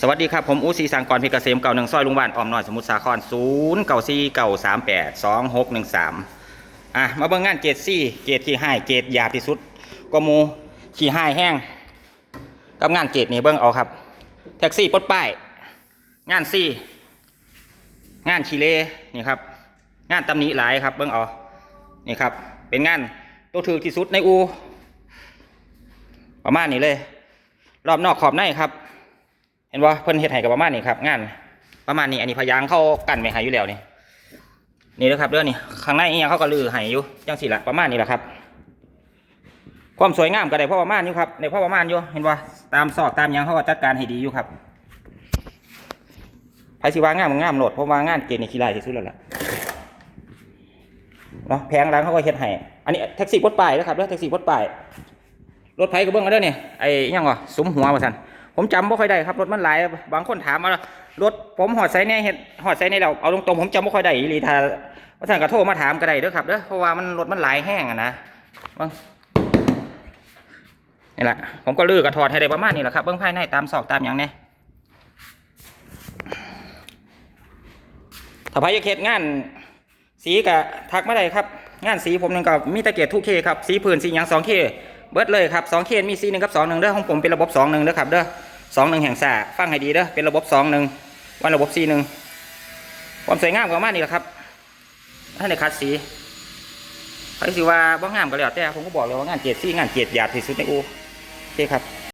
สวัสดีครับ ผมอูซีสังกรพชรเกษมเก่าหนึ่งซอยลุงบ้านออมน้อยสมุทรสาครศูนย์เก่าซีเก่าสามแปดสองหกหนึ่งสามอะ มาเบิ่งงานเกรดซี่เกรดขี้ห้เกรดยาที่สุดก็มูขี้ห้แห้งกับงานเกรดนี่เบิ่งเอาครับ แท็กซี่ปดป้าย งานซี่ งานขี้เลนี่ครับ งานตำหนิหลายครับเบิ่งเอานี่ครับ เป็นงานตัวถือที่สุดในอู ประมาณนี้เลย รอบนอกขอบในครับ ห็นว่าเพิ่นเฮ็ดให้กับประมาณนี้ครับงานประมาณนี้ อันนี้พยางเข้ากันไม่ให้อยู่แล้วนี่นี่นะครับเด้องนี่ข้างในอีหยังเขาก็ลือให้อยู่จังสี่ละประมาณนี้แหละครับ ความสวยงามก็ได้พ่อประมาณอยู่ครับในพ่อประมาณอยู่เห็นว่าตามซอกตามยังเขาก็จัดการให้ดีอยู่ครับไผสิว่างามมันงามโหลดเพราะว่างานเกณฑ์นี่ขี้ลายที่สุดแล้วล่ะเนาะแพงหลังเขาก็เฮ็ดให้อันนี้แท็กซี่ปลดป้ายนะครับเด้อแท็กซี่ปลดป้ายรถไฟก็เบิ่งกันด้อเนี่ยไอ้อิหยังวะสมหัวว่าซั่น ผมจำบ่ค่อยได้ครับรถมันหลายบางคนถามว่ารถผมหอดไซในเฮ็ดหอดไซในแล้วเอาตรงๆผมจำบ่ค่อยได้อีลีถ้าว่าท่านก็โทรมาถามก็ได้เด้อครับเด้อเพราะว่ามันรถมันหลายแห้งอะนะนี่แหละผมก็ลื้อกระถอดให้ได้ประมาณนี้แหละครับเบิ่งภายในตามซอกตามหยังเนี่ยถ้าพายเขตงานสีกะทักมาได้ครับ งานสีผมนึงกับมีตะเกียบทุกเคครับสีพื้นสีหยังสองเค เบิดเลยครับสองเคมีสีหนึ่งกับสองหนึ่งเด้อของผมเป็นระบบสองหนึ่งเด้อครับเด้อสองหนึ่งแห่งสาฟังให้ดีเด้อเป็นระบบสองหนึ่งวันระบบสีหนึ่งความสวยงามของมันนี่แหละครับท่านในคัดสีใครสิว่าบ้างามก็แล้วแต่ผมก็บอกเลยว่างานเกียรติสีงานเกียรติหยาดที่สุดในอูโอเคครับ